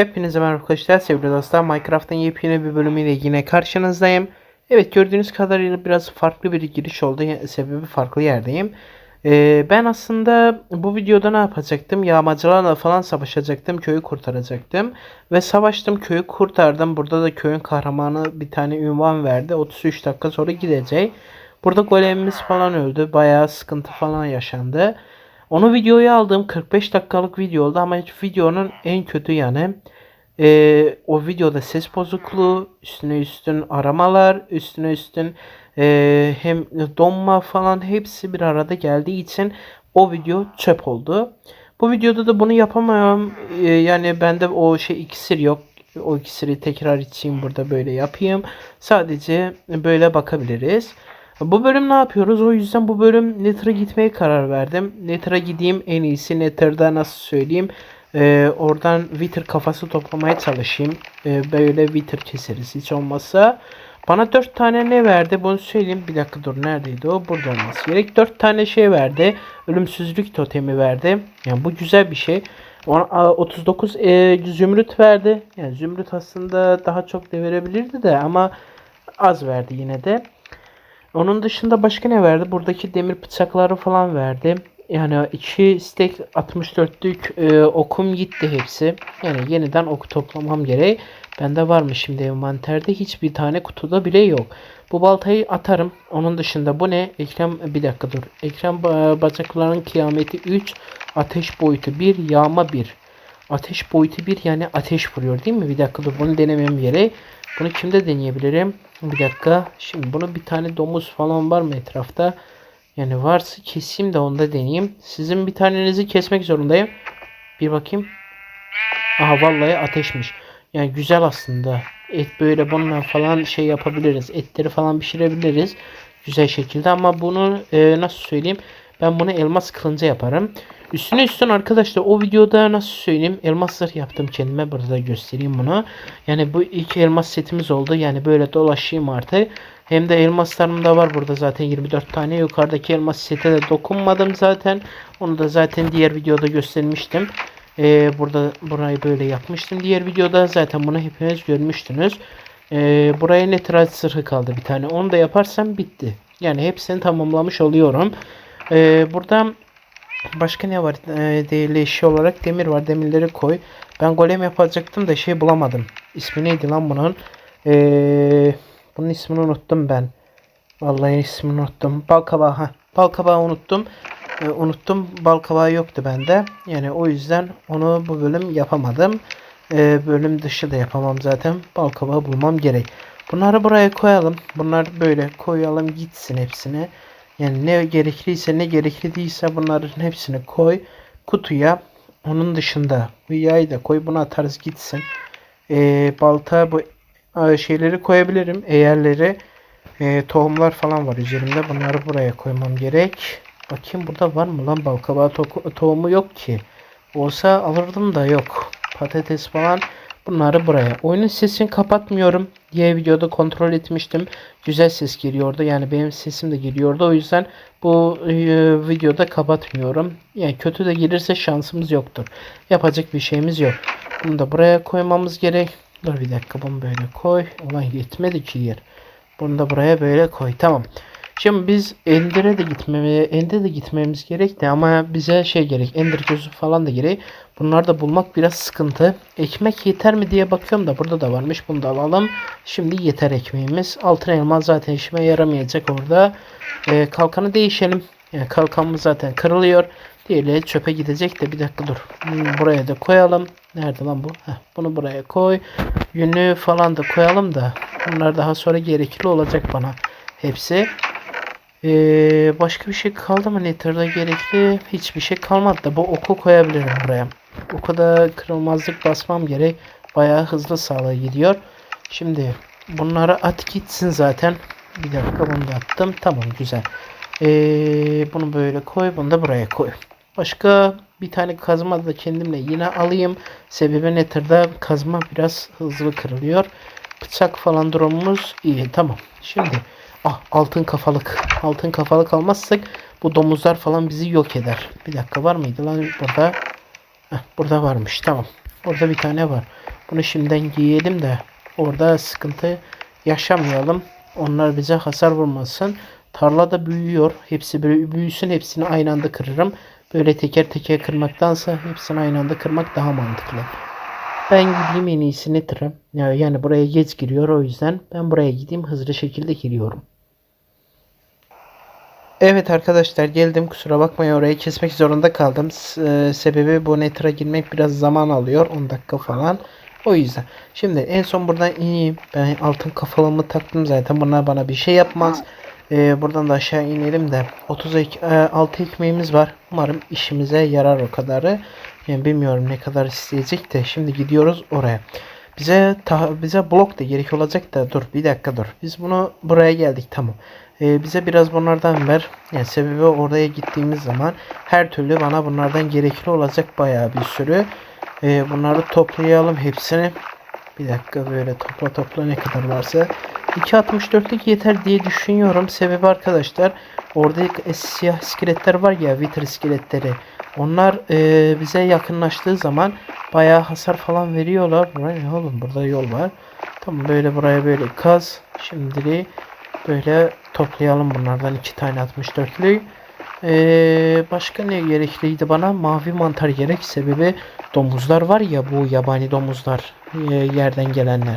Hepinize merhaba arkadaşlar sevgili dostlar Minecraft'ın yepyeni bir bölümüyle yine karşınızdayım. Evet gördüğünüz kadarıyla biraz farklı bir giriş oldu Ya- sebebi farklı yerdeyim. Ee, ben aslında bu videoda ne yapacaktım? Yağmacılarla falan savaşacaktım. Köyü kurtaracaktım. Ve savaştım köyü kurtardım. Burada da köyün kahramanı bir tane ünvan verdi. 33 dakika sonra gidecek. Burada golemimiz falan öldü. Bayağı sıkıntı falan yaşandı. Onu videoya aldığım 45 dakikalık video oldu ama videonun en kötü yanı eee, o videoda ses bozukluğu, üstüne üstün aramalar, üstüne üstün eee, hem donma falan hepsi bir arada geldiği için o video çöp oldu. Bu videoda da bunu yapamıyorum. Eee, yani bende o şey iksir yok. O iksiri tekrar içeyim burada böyle yapayım. Sadece böyle bakabiliriz. Bu bölüm ne yapıyoruz? O yüzden bu bölüm Nether'a gitmeye karar verdim. Nether'a gideyim en iyisi Nether'da nasıl söyleyeyim. Ee, oradan Wither kafası toplamaya çalışayım. Ee, böyle Wither keseriz hiç olmazsa. Bana 4 tane ne verdi? Bunu söyleyeyim. Bir dakika dur neredeydi o? Burada olması gerek. 4 tane şey verdi. Ölümsüzlük totemi verdi. Yani bu güzel bir şey. Ona- a, 39 e, zümrüt verdi. Yani zümrüt aslında daha çok da verebilirdi de ama az verdi yine de. Onun dışında başka ne verdi? Buradaki demir bıçakları falan verdi. Yani iki stack 64'lük e, okum gitti hepsi. Yani yeniden oku toplamam gerek. Bende var mı şimdi envanterde? Hiçbir tane kutuda bile yok. Bu baltayı atarım. Onun dışında bu ne? Ekrem bir dakika dur. Ekrem ba- bacakların kıyameti 3. Ateş boyutu 1. Yağma 1. Ateş boyutu 1 yani ateş vuruyor değil mi? Bir dakika dur bunu denemem gerek. Bunu kimde deneyebilirim? Bir dakika. Şimdi bunu bir tane domuz falan var mı etrafta? Yani varsa keseyim de onda deneyeyim. Sizin bir tanenizi kesmek zorundayım. Bir bakayım. Aha vallahi ateşmiş. Yani güzel aslında. Et böyle bununla falan şey yapabiliriz. Etleri falan pişirebiliriz. Güzel şekilde ama bunu e, nasıl söyleyeyim? Ben bunu elmas kılınca yaparım. Üstüne üstüne arkadaşlar o videoda nasıl söyleyeyim elmas zırh yaptım kendime. Burada göstereyim bunu. Yani bu ilk elmas setimiz oldu. Yani böyle dolaşayım artık. Hem de elmaslarım da var burada zaten 24 tane. Yukarıdaki elmas sete de dokunmadım zaten. Onu da zaten diğer videoda göstermiştim. Ee, burada burayı böyle yapmıştım. Diğer videoda zaten bunu hepiniz görmüştünüz. Ee, buraya netrat zırhı kaldı bir tane. Onu da yaparsam bitti. Yani hepsini tamamlamış oluyorum. Ee, burada başka ne var? Ee, değerli eşya olarak demir var. Demirleri koy. Ben golem yapacaktım da şey bulamadım. İsmi neydi lan bunun? Ee, bunun ismini unuttum ben. Vallahi ismini unuttum. Balkabağı ha. Balkabağı unuttum. Ee, unuttum. Balkabağı yoktu bende. Yani o yüzden onu bu bölüm yapamadım. Ee, bölüm dışı da yapamam zaten. Balkabağı bulmam gerek. Bunları buraya koyalım. Bunlar böyle koyalım gitsin hepsini. Yani ne gerekliyse ne gerekli değilse bunların hepsini koy kutuya. Onun dışında bu yayı da koy. Bunu atarız gitsin. Ee, balta bu e, şeyleri koyabilirim. Eğerleri e, tohumlar falan var üzerimde. Bunları buraya koymam gerek. Bakayım burada var mı lan balkabağı to- tohumu yok ki. Olsa alırdım da yok. Patates falan bunları buraya. Oyunun sesini kapatmıyorum diye videoda kontrol etmiştim. Güzel ses geliyordu. Yani benim sesim de geliyordu. O yüzden bu e, videoda kapatmıyorum. Yani kötü de gelirse şansımız yoktur. Yapacak bir şeyimiz yok. Bunu da buraya koymamız gerek. Dur bir dakika bunu böyle koy. Ulan yetmedi ki yer. Bunu da buraya böyle koy. Tamam. Şimdi biz Ender'e de gitmeme, Ender'e de gitmemiz gerekti ama bize şey gerek, Ender gözü falan da gerek. Bunları da bulmak biraz sıkıntı. Ekmek yeter mi diye bakıyorum da burada da varmış. Bunu da alalım. Şimdi yeter ekmeğimiz. Altın elma zaten işime yaramayacak orada. Ee, kalkanı değişelim. Yani kalkanımız zaten kırılıyor. Diğerleri çöpe gidecek de bir dakika dur. Buraya da koyalım. Nerede lan bu? Heh, bunu buraya koy. Yünü falan da koyalım da. Bunlar daha sonra gerekli olacak bana. Hepsi. Ee, başka bir şey kaldı mı Nether'da gerekli? Hiçbir şey kalmadı da bu oku koyabilirim buraya. Oku da kırılmazlık basmam gerek. Bayağı hızlı sağlığa gidiyor. Şimdi bunları at gitsin zaten. Bir dakika bunu da attım. Tamam güzel. Ee, bunu böyle koy. Bunu da buraya koy. Başka bir tane kazma da kendimle yine alayım. Sebebi Nether'da kazma biraz hızlı kırılıyor. Bıçak falan durumumuz iyi. Tamam. Şimdi ah altın kafalık. Altın kafalık almazsak bu domuzlar falan bizi yok eder. Bir dakika var mıydı lan burada? Heh, burada varmış. Tamam. Orada bir tane var. Bunu şimdiden giyelim de orada sıkıntı yaşamayalım. Onlar bize hasar vurmasın. Tarla da büyüyor. Hepsi böyle büyüsün. Hepsini aynı anda kırarım. Böyle teker teker kırmaktansa hepsini aynı anda kırmak daha mantıklı. Ben gideyim en iyisini tırım. Yani buraya geç giriyor o yüzden ben buraya gideyim hızlı şekilde giriyorum. Evet arkadaşlar geldim kusura bakmayın orayı kesmek zorunda kaldım. S- e, sebebi bu netra girmek biraz zaman alıyor 10 dakika falan. O yüzden. Şimdi en son buradan ineyim. Ben altın kafalımı taktım zaten. Bunlar bana bir şey yapmaz. E, buradan da aşağı inelim de 30 ek, e, 6 ekmeğimiz var. Umarım işimize yarar o kadarı. Yani bilmiyorum ne kadar isteyecek de şimdi gidiyoruz oraya. Bize ta- bize blok da gerek olacak da dur bir dakika dur. Biz bunu buraya geldik tamam. Ee, bize biraz bunlardan ver. Yani sebebi oraya gittiğimiz zaman her türlü bana bunlardan gerekli olacak bayağı bir sürü. Ee, bunları toplayalım hepsini. Bir dakika böyle topla topla ne kadar varsa. 2.64'lük yeter diye düşünüyorum. Sebebi arkadaşlar orada e, siyah iskeletler var ya Wither iskeletleri. Onlar e, bize yakınlaştığı zaman bayağı hasar falan veriyorlar. Buraya ne oğlum burada yol var. Tamam böyle buraya böyle kaz. Şimdi böyle toplayalım bunlardan iki tane 64'lü. Ee, başka ne gerekliydi bana? Mavi mantar gerek. Sebebi domuzlar var ya bu yabani domuzlar e, yerden gelenler.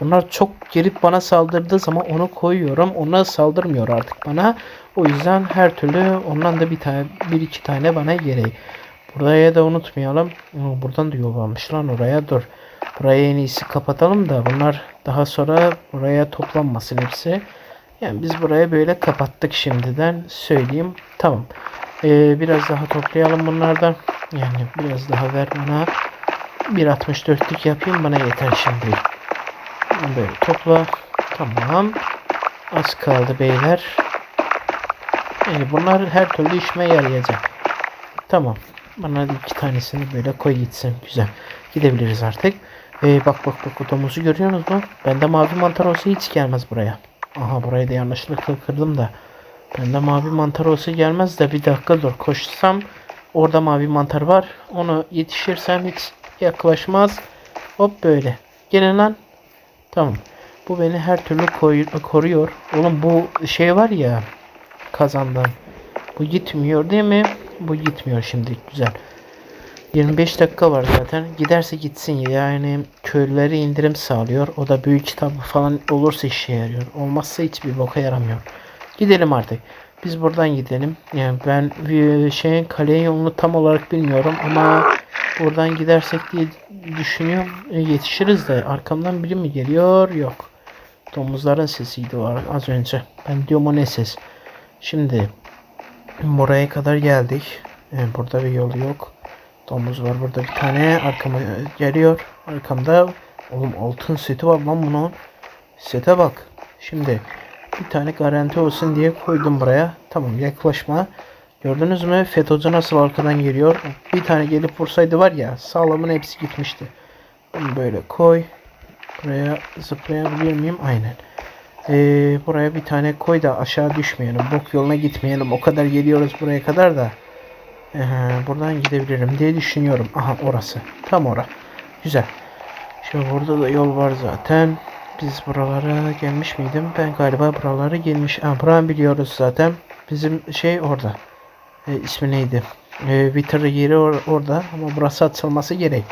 Bunlar çok gelip bana saldırdığı zaman onu koyuyorum. Ona saldırmıyor artık bana. O yüzden her türlü ondan da bir tane bir iki tane bana gerek. Buraya da unutmayalım. Buradan da yol lan oraya dur. Burayı en iyisi kapatalım da bunlar daha sonra buraya toplanmasın hepsi. Yani biz buraya böyle kapattık şimdiden söyleyeyim. Tamam. Ee, biraz daha toplayalım bunlardan. Yani biraz daha ver bana. 1.64'lük yapayım bana yeter şimdi. Böyle topla. Tamam. Az kaldı beyler. Yani bunlar her türlü işime yarayacak. Tamam. Bana iki tanesini böyle koy gitsin. Güzel. Gidebiliriz artık. Ee, bak bak bak o domuzu görüyorsunuz mu? Bende mavi mantar olsa hiç gelmez buraya. Aha burayı da yanlışlıkla kırdım da. Bende mavi mantar olsa gelmez de bir dakika dur koşsam orada mavi mantar var. Onu yetişirsem hiç yaklaşmaz. Hop böyle. Gelin lan. Tamam. Bu beni her türlü koy- koruyor. Oğlum bu şey var ya kazandan. Bu gitmiyor değil mi? Bu gitmiyor şimdi. Güzel. 25 dakika var zaten. Giderse gitsin yani köylüleri indirim sağlıyor. O da büyük kitabı falan olursa işe yarıyor. Olmazsa hiçbir boka yaramıyor. Gidelim artık. Biz buradan gidelim. Yani ben bir şeyin kalenin yolunu tam olarak bilmiyorum ama buradan gidersek diye düşünüyorum. E, yetişiriz de arkamdan biri mi geliyor? Yok. Domuzların sesiydi var az önce. Ben diyorum o ne ses. Şimdi buraya kadar geldik. E, burada bir yol yok. Domuz var burada bir tane. Arkama geliyor. Arkamda oğlum altın seti var lan bunun. Sete bak. Şimdi bir tane garanti olsun diye koydum buraya. Tamam yaklaşma. Gördünüz mü? FETÖ'cü nasıl arkadan geliyor. Bir tane gelip vursaydı var ya sağlamın hepsi gitmişti. Bunu böyle koy. Buraya zıplayabilir miyim? Aynen. Ee, buraya bir tane koy da aşağı düşmeyelim. Bok yoluna gitmeyelim. O kadar geliyoruz buraya kadar da. Ee, buradan gidebilirim diye düşünüyorum. Aha orası. Tam ora. Güzel. Şimdi burada da yol var zaten. Biz buralara gelmiş miydim? Ben galiba buralara gelmiş. Ha, buranı biliyoruz zaten. Bizim şey orada. E, ismi neydi? E, Wither yeri or- orada ama burası açılması gerek.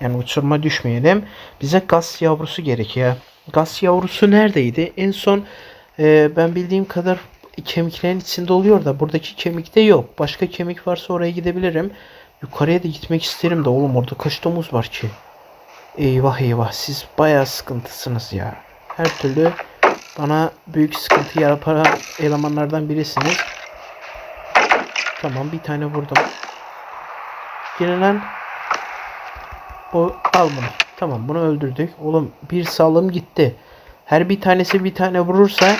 Yani uçurma düşmeyelim. Bize gaz yavrusu gerek ya. Gaz yavrusu neredeydi? En son e, ben bildiğim kadar kemiklerin içinde oluyor da buradaki kemikte yok. Başka kemik varsa oraya gidebilirim. Yukarıya da gitmek isterim de oğlum orada kaç domuz var ki? Eyvah eyvah siz bayağı sıkıntısınız ya. Her türlü bana büyük sıkıntı yapan elemanlardan birisiniz. Tamam bir tane vurdum. Gelin lan. O al bunu. Tamam bunu öldürdük. Oğlum bir sağlığım gitti. Her bir tanesi bir tane vurursa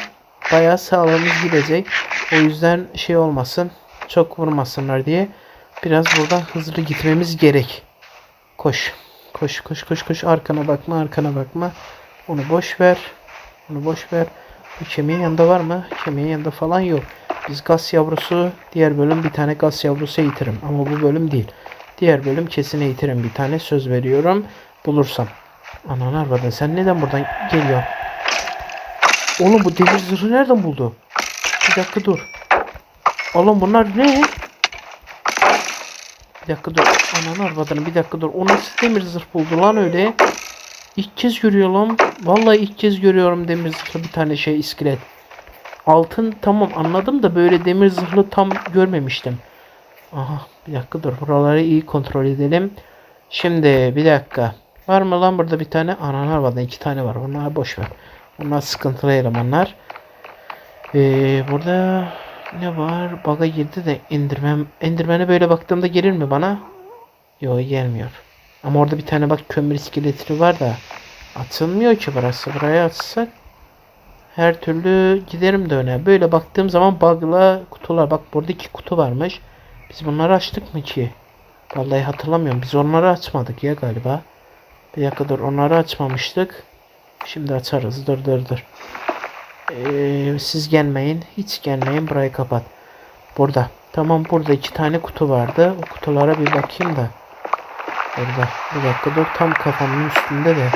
bayağı sağlığımız gidecek. O yüzden şey olmasın. Çok vurmasınlar diye. Biraz buradan hızlı gitmemiz gerek. Koş. Koş koş koş koş. Arkana bakma arkana bakma. Onu boş ver. Onu boş ver. Bu kemiğin yanında var mı? Kemiğin yanında falan yok. Biz gaz yavrusu diğer bölüm bir tane gaz yavrusu eğitirim. Ama bu bölüm değil. Diğer bölüm kesin eğitirim bir tane söz veriyorum. Bulursam. Anan arvadın sen neden buradan geliyorsun? Oğlum bu demir zırhı nereden buldu? Bir dakika dur. Oğlum bunlar ne? Bir dakika dur. Anan arvadını bir dakika dur. O nasıl demir zırh buldu lan öyle? İlk kez görüyorum. Vallahi ilk kez görüyorum demir zırhlı bir tane şey iskelet. Altın tamam anladım da böyle demir zırhlı tam görmemiştim. Aha bir dakika dur. Buraları iyi kontrol edelim. Şimdi bir dakika. Var mı lan burada bir tane? Anan arvadın iki tane var. Onlar boş ver. Onlar sıkıntılı elemanlar. Ee, burada ne var? Baga girdi de indirmem. Endirmene böyle baktığımda gelir mi bana? Yok gelmiyor. Ama orada bir tane bak kömür iskeleti var da atılmıyor ki burası. Buraya atsak her türlü giderim de öne. Böyle baktığım zaman bug'la kutular. Bak burada iki kutu varmış. Biz bunları açtık mı ki? Vallahi hatırlamıyorum. Biz onları açmadık ya galiba. Bir dakika dur. Onları açmamıştık. Şimdi açarız. Dur dur dur. Ee, siz gelmeyin. Hiç gelmeyin. Burayı kapat. Burada. Tamam burada iki tane kutu vardı. O kutulara bir bakayım da. Burada. Bir dakika dur. Tam kafamın üstünde de.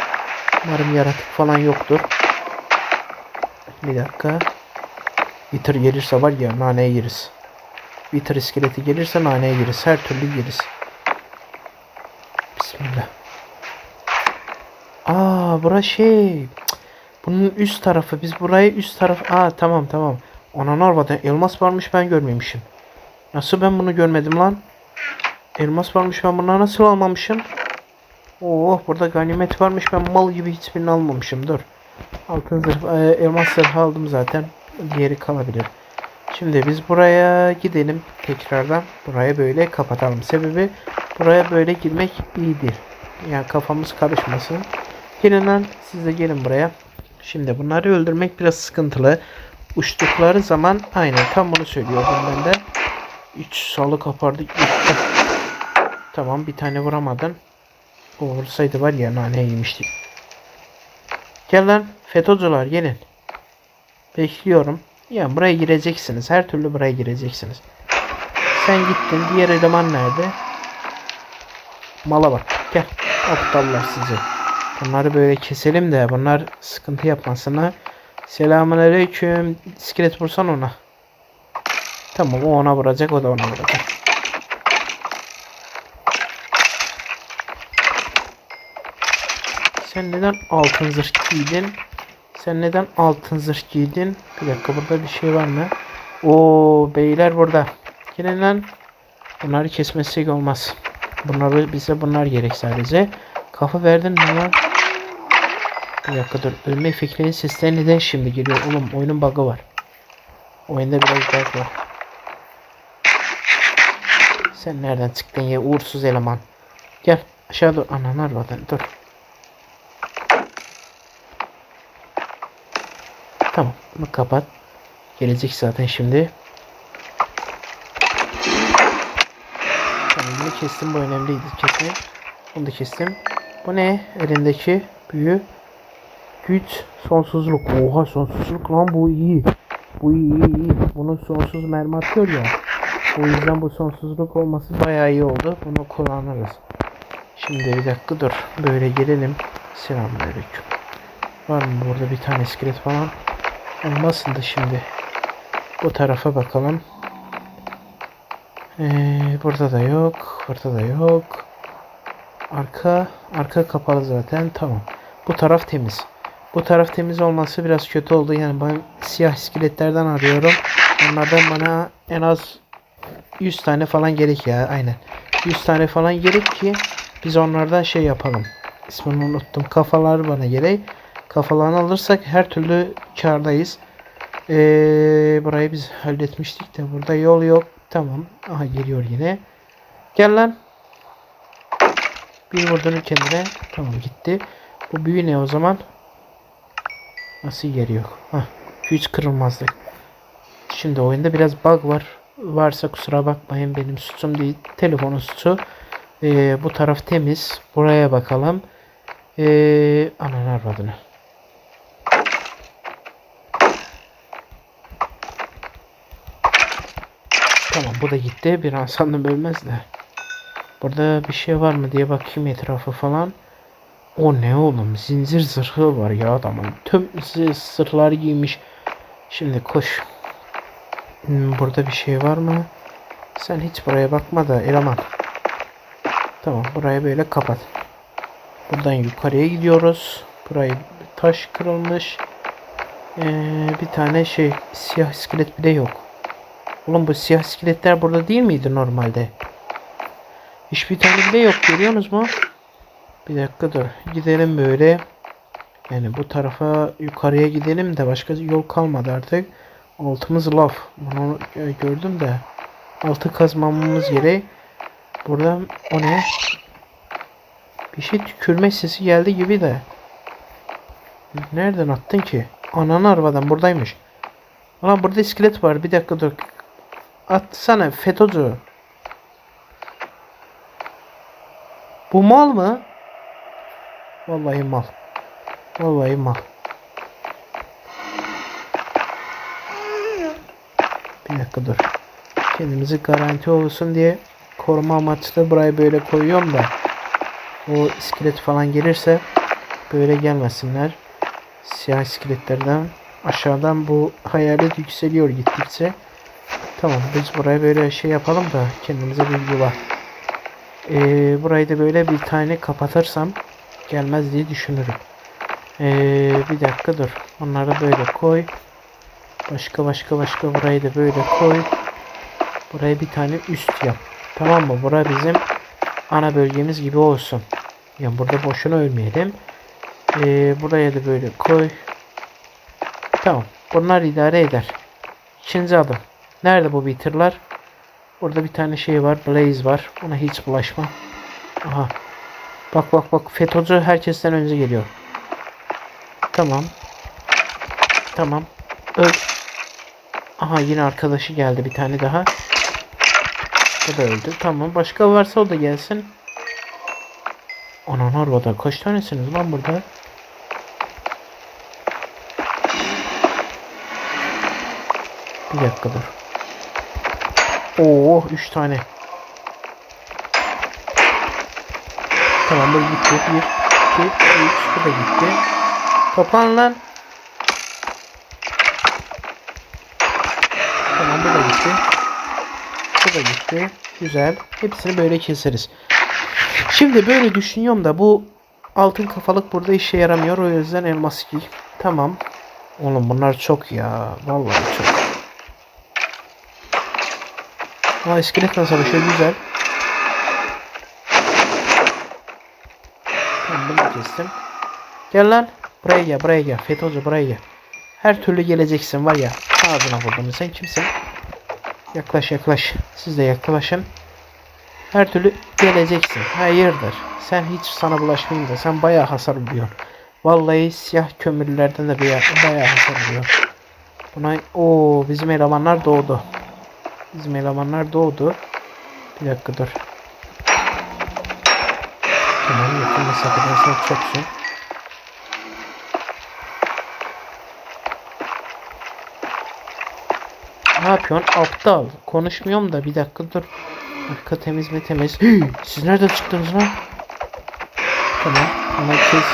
Umarım yaratık falan yoktur. Bir dakika. Wither gelirse var ya naneye yeriz. Wither iskeleti gelirse naneye yeriz. Her türlü yeriz. Bismillah. Aa bura şey. Bunun üst tarafı. Biz burayı üst taraf. Aa tamam tamam. Ona arvada elmas varmış ben görmemişim. Nasıl ben bunu görmedim lan? Elmas varmış ben bunları nasıl almamışım? Oh burada ganimet varmış ben mal gibi hiçbirini almamışım dur. Altın zırh, e, elmas zırhı aldım zaten. Diğeri kalabilir. Şimdi biz buraya gidelim tekrardan. Buraya böyle kapatalım. Sebebi buraya böyle girmek iyi değil. Yani kafamız karışmasın. Gelin lan siz de gelin buraya. Şimdi bunları öldürmek biraz sıkıntılı. Uçtukları zaman aynen tam bunu söylüyordum ben de. 3 salı kapardık. gitti. Tamam bir tane vuramadın. O vursaydı var ya nane yemiştik. Gel lan FETÖ'cüler gelin. Bekliyorum. Ya buraya gireceksiniz. Her türlü buraya gireceksiniz. Sen gittin. Diğer eleman nerede? Mala bak. Gel. Aptallar sizi. Bunları böyle keselim de bunlar sıkıntı yapmasına. Selamun aleyküm. İskelet vursan ona. Tamam o ona vuracak o da ona vuracak. Sen neden altın zırh giydin? Sen neden altın zırh giydin? Bir dakika burada bir şey var mı? Oo beyler burada. Gelin lan. Bunları kesmezsek olmaz. Bunları bize bunlar gerek sadece. Kafa verdin mi lan? Bir dakika dur. Ölme efektlerinin sesleri neden şimdi geliyor? Oğlum oyunun bug'ı var. Oyunda biraz bug var. Sen nereden çıktın ya uğursuz eleman? Gel aşağı dur. Ananar var dur. Tamam bunu kapat. Gelecek zaten şimdi. Tamam bunu kestim bu önemliydi kesme. Bunu da kestim. Bu ne? Elindeki büyü. Güç sonsuzluk. Oha sonsuzluk lan bu iyi. Bu iyi iyi iyi. Bunun sonsuz mermi atıyor ya. O yüzden bu sonsuzluk olması bayağı iyi oldu. Bunu kullanırız. Şimdi bir dakika dur. Böyle gelelim. Selamünaleyküm. Var mı burada bir tane iskelet falan? Olmasın da şimdi. Bu tarafa bakalım. Ee, burada da yok. Burada da yok. Arka arka kapalı zaten. Tamam. Bu taraf temiz. Bu taraf temiz olması biraz kötü oldu. Yani ben siyah iskeletlerden arıyorum. Onlardan bana en az 100 tane falan gerek ya. Aynen. 100 tane falan gerek ki biz onlardan şey yapalım. İsmini unuttum. Kafalar bana gerek. Kafalarını alırsak her türlü kardayız. Ee, burayı biz halletmiştik de burada yol yok. Tamam. Aha geliyor yine. Gel lan. Bir vurdun kendine. Tamam gitti. Bu büyü ne o zaman? Nasıl yeri yok? Hah. Hiç kırılmazlık. Şimdi oyunda biraz bug var. Varsa kusura bakmayın benim suçum değil. Telefonun suçu. Ee, bu taraf temiz. Buraya bakalım. Ee, ananı arvadını. Tamam bu da gitti. Bir an sandım ölmez de. Burada bir şey var mı diye bakayım etrafı falan. O ne oğlum? Zincir zırhı var ya adamın. Tüm zırhlar giymiş. Şimdi koş. Hmm, Burada bir şey var mı? Sen hiç buraya bakma da eleman. Tamam burayı böyle kapat. Buradan yukarıya gidiyoruz. Burayı taş kırılmış. Ee, bir tane şey siyah iskelet bile yok. Oğlum bu siyah iskeletler burada değil miydi normalde? Hiçbir tane bile yok görüyorsunuz mu? Bir dakika dur. Gidelim böyle. Yani bu tarafa yukarıya gidelim de başka yol kalmadı artık. Altımız laf. Bunu e, gördüm de. Altı kazmamamız gerek. Burada o ne? Bir şey tükürme sesi geldi gibi de. Nereden attın ki? Ananı arabadan buradaymış. Ulan burada iskelet var. Bir dakika dur. Atsana FETÖ'cü. Bu mal mı? Vallahi mal. Vallahi mal. Bir dakika dur. Kendimizi garanti olsun diye koruma amaçlı burayı böyle koyuyorum da o iskelet falan gelirse böyle gelmesinler. Siyah iskeletlerden aşağıdan bu hayalet yükseliyor gittikçe. Tamam biz buraya böyle şey yapalım da kendimize bir yuva. Ee, burayı da böyle bir tane kapatırsam gelmez diye düşünürüm. Ee, bir dakika dur. Onları böyle koy. Başka başka başka burayı da böyle koy. Buraya bir tane üst yap. Tamam mı? Bura bizim ana bölgemiz gibi olsun. Yani burada boşuna ölmeyelim. Ee, buraya da böyle koy. Tamam. Bunlar idare eder. İkinci adım. Nerede bu bitirler? Burada bir tane şey var. Blaze var. Ona hiç bulaşma. Aha. Bak bak bak. FETÖ'cü herkesten önce geliyor. Tamam. Tamam. Öl. Aha yine arkadaşı geldi bir tane daha. O da öldü. Tamam. Başka varsa o da gelsin. Anan arabada kaç tanesiniz lan burada? Bir dakika dur. Oo 3 tane. Tamam bu gitti. 1, 2, 3 bu da gitti. Toplan lan. Tamam bu da gitti. Bu da gitti. Güzel. Hepsini böyle keseriz. Şimdi böyle düşünüyorum da bu altın kafalık burada işe yaramıyor. O yüzden elmas giy. Tamam. Oğlum bunlar çok ya. Vallahi çok. Aa iskeletle savaşıyor güzel. Bunu kestim. Gel lan. Buraya gel buraya gel. FETÖ'cü buraya gel. Her türlü geleceksin var ya. Ağzına vurdum. Sen kimsin? Yaklaş yaklaş. Siz de yaklaşın. Her türlü geleceksin. Hayırdır? Sen hiç sana bulaşmayayım da sen bayağı hasar vuruyorsun. Vallahi siyah kömürlerden de bayağı, bayağı hasar vuruyor. Buna o bizim elemanlar doğdu. Bizim elemanlar doğdu. Bir dakika dur. Tamam yakın mesafeden çoksun. Ne yapıyorsun? Aptal. Konuşmuyorum da bir dakika dur. Arka temiz mi temiz? Hii, Siz nereden çıktınız lan? Tamam. Ona kes.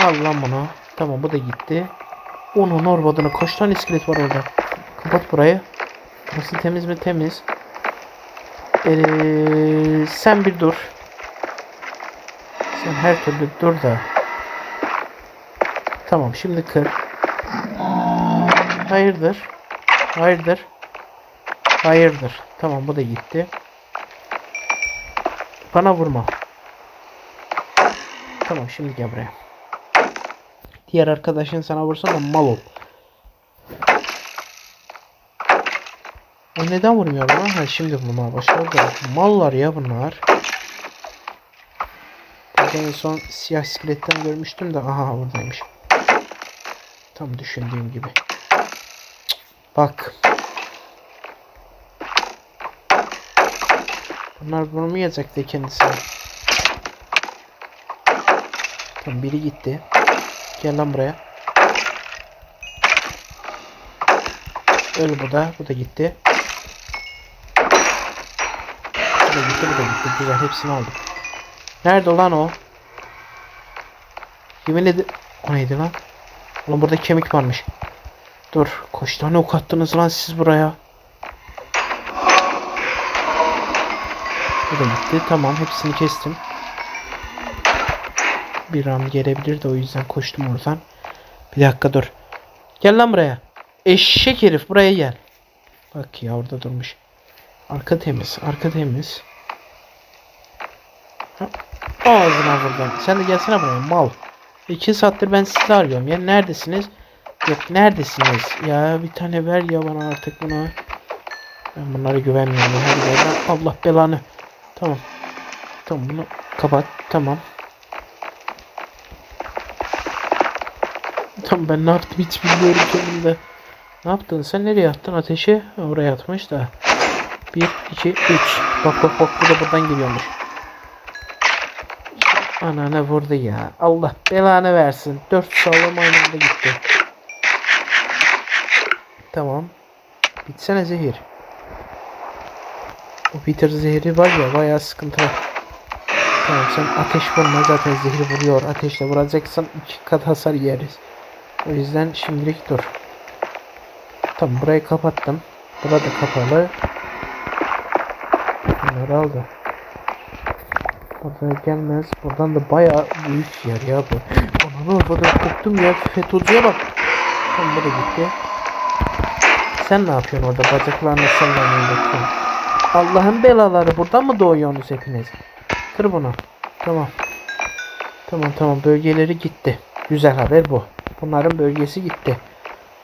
Al lan bunu. Tamam bu da gitti. Onun orbadını kaç tane iskelet var orada? Kapat burayı. Burası temiz mi temiz. Ee, sen bir dur. Sen her türlü dur da. Tamam şimdi kır. Hayırdır? Hayırdır? Hayırdır? Tamam bu da gitti. Bana vurma. Tamam şimdi gel buraya. Diğer arkadaşın sana vursa da mal ol. O neden vurmuyor bana? Ha şimdi vurmaya başladı. Mallar ya bunlar. En son siyah iskeletten görmüştüm de aha buradaymış. Tam düşündüğüm gibi. Bak. Bunlar vurmayacaktı kendisine. Tamam biri gitti. Gel lan buraya. Öl bu da. Bu da gitti. Bu da gitti bu da gitti. Güzel hepsini aldık. Nerede lan o? Yemin ederim. O neydi lan? Ulan burada kemik varmış. Dur. Kaç tane ok attınız lan siz buraya? Bu da gitti. Tamam hepsini kestim. Bir an gelebilir de o yüzden koştum oradan. Bir dakika dur. Gel lan buraya. Eşek herif buraya gel. Bak ya orada durmuş. Arka temiz. Arka temiz. Ağzına vurdum. Sen de gelsene buraya mal. İki saattir ben sizi arıyorum ya. Neredesiniz? Yok neredesiniz? Ya bir tane ver ya bana artık bunu. Ben bunlara güvenmiyorum. Hadi gel. Allah belanı. Tamam. Tamam bunu kapat. Tamam. Tamam ben ne yaptım hiç bilmiyorum kendimde. Ne yaptın sen nereye attın ateşi? Oraya atmış da. 1, 2, 3. Bak bak bak bu da buradan geliyormuş. Anana vurdu ya. Allah belanı versin. 4 sağlam aynı gitti. Tamam. Bitsene zehir. O Peter zehri var ya bayağı sıkıntı var. Tamam sen ateş vurma zaten zehri vuruyor. Ateşle vuracaksan iki kat hasar yeriz. O yüzden şimdilik dur. Tamam burayı kapattım. Burada kapalı. Bunları aldı. Burada gelmez. Buradan da bayağı büyük yer ya bu. Ananı orada korktum ya. FETÖ'cüye bak. Tamam bu da gitti. Sen ne yapıyorsun orada? Bacaklarını bakıyorsun. Allah'ın belaları buradan mı doğuyorsunuz hepiniz? Kır bunu. Tamam. Tamam tamam bölgeleri gitti. Güzel haber bu. Bunların bölgesi gitti.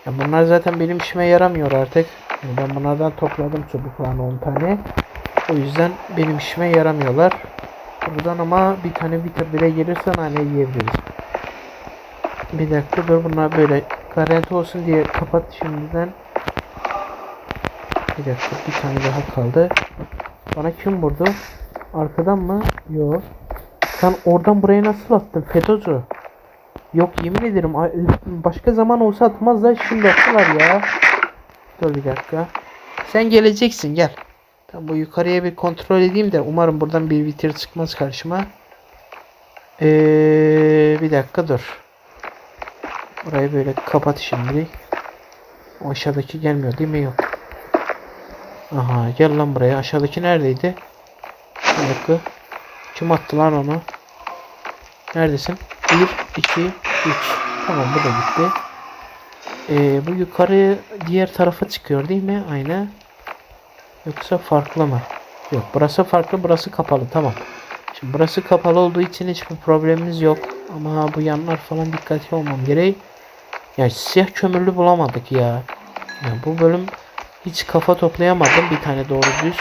Ya bunlar zaten benim işime yaramıyor artık. Ben bunlardan topladım çubuklarını 10 tane. O yüzden benim işime yaramıyorlar. Buradan ama bir tane bitir bile gelirse nane yiyebiliriz. Bir dakika dur bunlar böyle garanti olsun diye kapat şimdiden. Bir dakika bir tane daha kaldı. Bana kim vurdu? Arkadan mı? Yok. Sen oradan buraya nasıl attın FETÖ'cü? Yok yemin ederim başka zaman olsa atmazlar şimdi attılar ya. Dur bir dakika. Sen geleceksin gel. Tamam bu yukarıya bir kontrol edeyim de umarım buradan bir vitir çıkmaz karşıma. Ee, bir dakika dur. Burayı böyle kapat şimdi. O aşağıdaki gelmiyor değil mi? Yok. Aha gel lan buraya. Aşağıdaki neredeydi? Bir dakika. Kim attı lan onu? Neredesin? 1, 2, 3. Tamam bu da gitti. Ee, bu yukarı diğer tarafa çıkıyor değil mi? Aynen. Yoksa farklı mı? Yok burası farklı burası kapalı tamam. Şimdi burası kapalı olduğu için hiçbir problemimiz yok. Ama bu yanlar falan dikkatli olmam gerek. Ya siyah kömürlü bulamadık ya. ya. Bu bölüm hiç kafa toplayamadım bir tane doğru düz.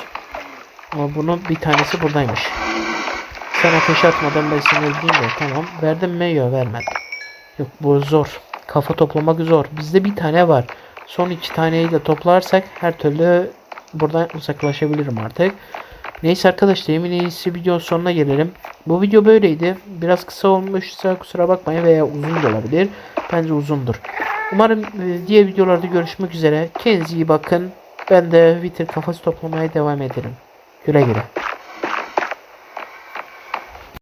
Ama bunun bir tanesi buradaymış. Sen ateş atmadan ben seni öldüreyim de tamam. Verdim mi? Yok vermedim. Yok bu zor. Kafa toplamak zor. Bizde bir tane var. Son iki taneyi de toplarsak her türlü buradan uzaklaşabilirim artık. Neyse arkadaşlar yemin iyisi video sonuna gelelim. Bu video böyleydi. Biraz kısa olmuşsa kusura bakmayın veya uzun da olabilir. Bence uzundur. Umarım e, diğer videolarda görüşmek üzere. Kendinize iyi bakın. Ben de Twitter kafası toplamaya devam ederim. Güle güle.